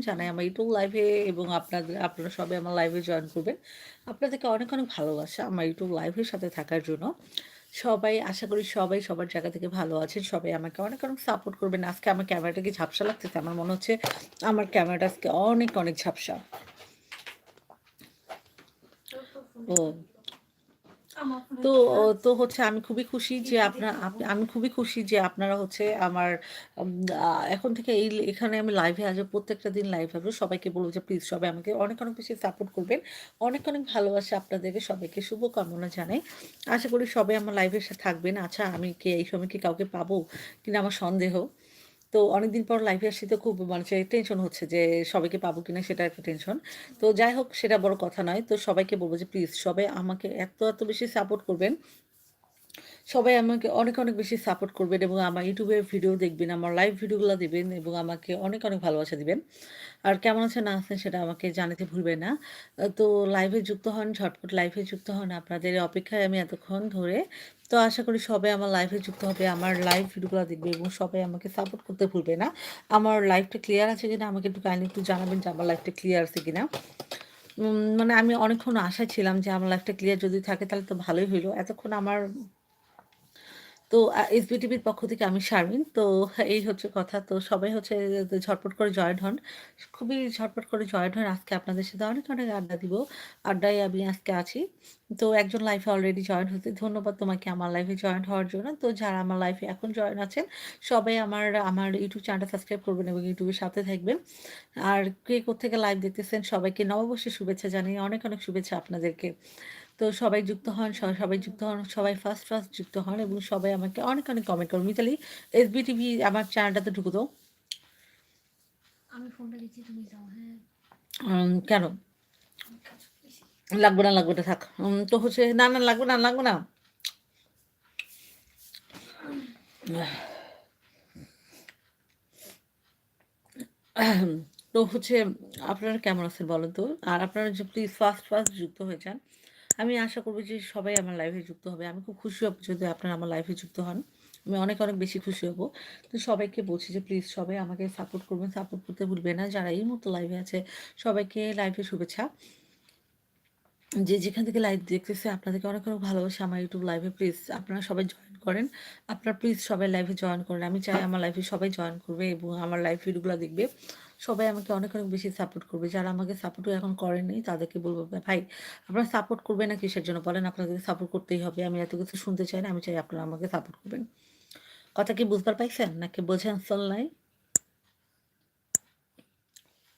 জানাই আমার ইউটিউব লাইভে এবং আপনাদের আপনারা সবাই আমার লাইভে জয়েন করবেন। আপনাদেরকে অনেক, অনেক ভালোবাসা আমার ইউটিউব লাইভের সাথে থাকার জন্য। সবাই আশা করি সবাই সবার জায়গা থেকে ভালো আছেন। সবাই আমাকে অনেক, অনেক সাপোর্ট করবেন। আজকে আমার ক্যামেরাটাকে ঝাপসা লাগতেছে? আমার মনে হচ্ছে আমার ক্যামেরাটা আজকে অনেক, অনেক ঝাপসা। ও। তো তো হচ্ছে আমি খুবই খুশি যে আপনার আমি খুবই খুশি যে আপনারা হচ্ছে আমার এখন থেকে এই এখানে আমি লাইভে আসব। প্রত্যেকটা দিন লাইভ আসব। সবাইকে বলব যে প্লিজ সবাই আমাকে অনেক, অনেক বেশি সাপোর্ট করবেন। অনেক, অনেক ভালোবাসা আপনাদেরকে সবাইকে শুভকামনা জানাই। আশা করি সবাই আমার লাইভে সা থাকবেন। আচ্ছা আমি কি এই সময় কি কাউকে পাবো? কিনা আমার সন্দেহ। তো অনেকদিন পর লাইফে আসছি তো খুব মানে সে টেনশন হচ্ছে যে সবাইকে পাবো কিনা সেটা একটা টেনশন। তো যাই হোক সেটা বড় কথা নয়। তো সবাইকে বলব যে প্লিজ সবাই আমাকে এত, এত বেশি সাপোর্ট করবেন। সবাই আমাকে অনেক, অনেক বেশি সাপোর্ট করবেন এবং আমার এর ভিডিও দেখবেন, আমার লাইভ ভিডিওগুলো দিবেন এবং আমাকে অনেক, অনেক ভালোবাসা দিবেন। আর কেমন আছেন না আছেন সেটা আমাকে জানাতে ভুলবেন না। তো লাইভে যুক্ত হন, ঝটপট লাইভে যুক্ত হন। আপনাদের অপেক্ষায় আমি এতক্ষণ ধরে। তো আশা করি সবাই আমার লাইভে যুক্ত হবে। আমার লাইভ ভিডিওগুলো দেখবে এবং সবাই আমাকে সাপোর্ট করতে ভুলবে না। আমার লাইভটা ক্লিয়ার আছে কিনা আমাকে একটু কাইন্ডলি একটু জানাবেন যে আমার লাইভটা ক্লিয়ার আছে কিনা। মানে আমি অনেকক্ষণ আশায় ছিলাম যে আমার লাইফটা ক্লিয়ার যদি থাকে তাহলে তো ভালোই হইল। এতক্ষণ আমার তো এসবিটিভির পক্ষ থেকে আমি শারমিন। তো এই হচ্ছে কথা। তো সবাই হচ্ছে ঝটপট করে জয়েন হন। খুবই ঝটপট করে জয়েন হন। আজকে আপনাদের সাথে অনেক, অনেক আড্ডা দিব। আড্ডায় আমি আজকে আছি। তো একজন লাইফে অলরেডি জয়েন হয়েছে। ধন্যবাদ তোমাকে আমার লাইফে জয়েন হওয়ার জন্য। তো যারা আমার লাইফে এখন জয়েন আছেন, সবাই আমার আমার ইউটিউব চ্যানেলটা সাবস্ক্রাইব করবেন এবং ইউটিউবের সাথে থাকবেন। আর কে কোত্থেকে লাইভ দেখতেছেন সবাইকে নববর্ষের শুভেচ্ছা জানিয়ে অনেক, অনেক শুভেচ্ছা আপনাদেরকে। তো সবাই যুক্ত হন, সবাই যুক্ত হন, সবাই ফার্স্ট, ফার্স্ট যুক্ত হন এবং সবাই আমাকে অনেক, অনেক কমেন্ট করুন। মিতালি এসবিটিভি আমার চ্যানেলটাতে ঢুকে দাও। আমি ফোনটা দিচ্ছি তুমি যাও হ্যাঁ। কেন? লাগবে না, লাগবে না থাক। তো হচ্ছে না, না লাগবে না, লাগবে না। তো হচ্ছে আপনারা কেমন আছেন বলেন তো? আর আপনারা যে প্লিজ ফার্স্ট, ফার্স্ট যুক্ত হয়ে যান। আমি আশা করব যে সবাই আমার লাইফে যুক্ত হবে। আমি খুব খুশি হব যদি আপনারা আমার লাইফে যুক্ত হন। আমি অনেক, অনেক বেশি খুশি হব। তো সবাইকে বলছি যে প্লিজ সবাই আমাকে সাপোর্ট করবেন। সাপোর্ট করতে ভুলবে না। যারা এই মতো লাইভে আছে সবাইকে লাইভে শুভেচ্ছা। যে যেখান থেকে লাইভ দেখতেছে আপনাদেরকে অনেক, অনেক ভালোবাসা আমার ইউটিউব লাইভে প্লিজ আপনারা সবাই জয়েন করেন। আপনারা প্লিজ সবাই লাইভে জয়েন করেন। আমি চাই আমার লাইফে সবাই জয়েন করবে এবং আমার লাইভ ভিডিওগুলা দেখবে। সবাই আমাকে অনেক, অনেক বেশি সাপোর্ট করবে। যারা আমাকে সাপোর্টও এখন করেননি তাদেরকে বলব ভাই আপনারা সাপোর্ট করবেন না কিসের জন্য বলেন? আপনাদেরকে সাপোর্ট করতেই হবে। আমি এত কিছু শুনতে চাই না। আমি চাই আপনারা আমাকে সাপোর্ট করবেন। কথা কি বুঝবার পাইছেন? নাকি বোঝেন চল নাই?